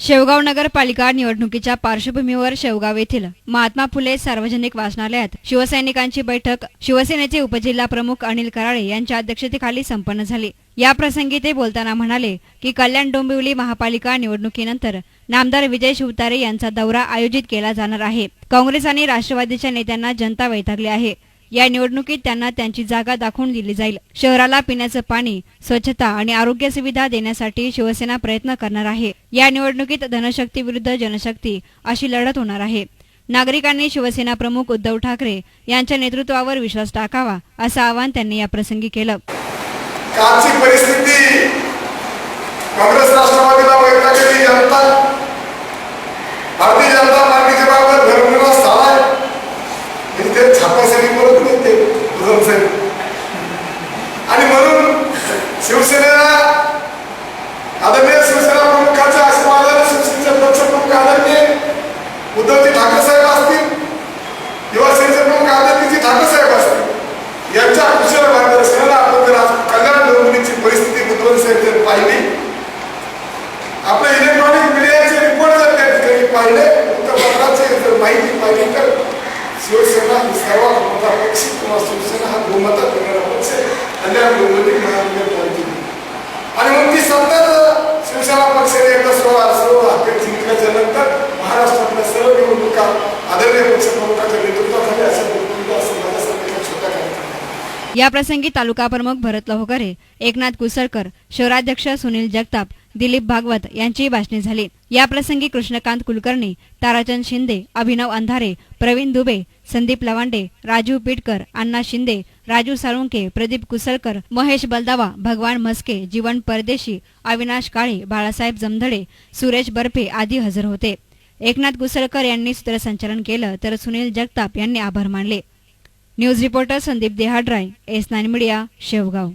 शेवगाव नगरपालिका निवडणुकीच्या पार्श्वभूमीवर शेवगाव येथील महात्मा फुले सार्वजनिक वाचनालयात शिवसैनिकांची बैठक शिवसेनेचे उपजिल्हा प्रमुख अनिल कराळे यांच्या अध्यक्षतेखाली संपन्न झाली. या प्रसंगी ते बोलताना म्हणाले की कल्याण डोंबिवली महापालिका निवडणुकीनंतर नामदार विजय शिवतारे यांचा दौरा आयोजित केला जाणार आहे. काँग्रेस आणि राष्ट्रवादीच्या नेत्यांना जनता वैतागली आहे. या निवडणुकीत त्यांना त्यांची जागा दाखवून दिली जाईल. शहराला पिण्याचं पाणी स्वच्छता आणि आरोग्य सुविधा देण्यासाठी शिवसेना प्रयत्न करणार आहे. या निवडणुकीत धनशक्ती विरुद्ध जनशक्ती अशी लढत होणार आहे. नागरिकांनी शिवसेना प्रमुख उद्धव ठाकरे यांच्या नेतृत्वावर विश्वास टाकावा असं आवाहन त्यांनी या प्रसंगी केलं. कालची परिस्थिती काँग्रेस राष्ट्रवादीला शिवसेनेला आदरणीय शिवसेना प्रमुखांच्या आशीर्वादाने शिवसेनेचे पक्ष प्रमुख आदरणीय उद्धवजी ठाकरे साहेब असतील युवा सेनेचे प्रमुख आदरणीजी ठाकरे साहेब असतील यांच्या कुशल मार्गदर्शनाला आपण जर आज कल्याण डोंबिवलीची परिस्थिती बुधवार साहेब जर पाहिली आपल्या इलेक्ट्रॉनिक मीडियाचे रिपोर्ट जर त्या ठिकाणी पाहिले वृत्तपत्राचे जर माहिती पाहिली तर शिवसेना ही सर्वात मोठा पक्ष किंवा शिवसेना हा बहुमतात येणारा पक्ष कल्याण प्रसंगी तालुका प्रमुख भरत लोहकरे एकनाथ कुसळकर शहराध्यक्ष सुनील जगताप दिलीप भागवत यांची भाषणे झाली. या प्रसंगी कृष्णकांत कुलकर्णी ताराचंद शिंदे अभिनव अंधारे प्रवीण दुबे संदीप लवांडे राजू पिटकर अण्णा शिंदे राजू साळुंके प्रदीप कुसळकर महेश बलदावा भगवान म्हस्के जीवन परदेशी अविनाश काळे बाळासाहेब जमधडे सुरेश बर्फे आदी हजर होते. एकनाथ गुसळकर यांनी सूत्रसंचालन केलं तर सुनील जगताप यांनी आभार मानले. News reporter Sandeep Dehadray S nine media Shevgaon.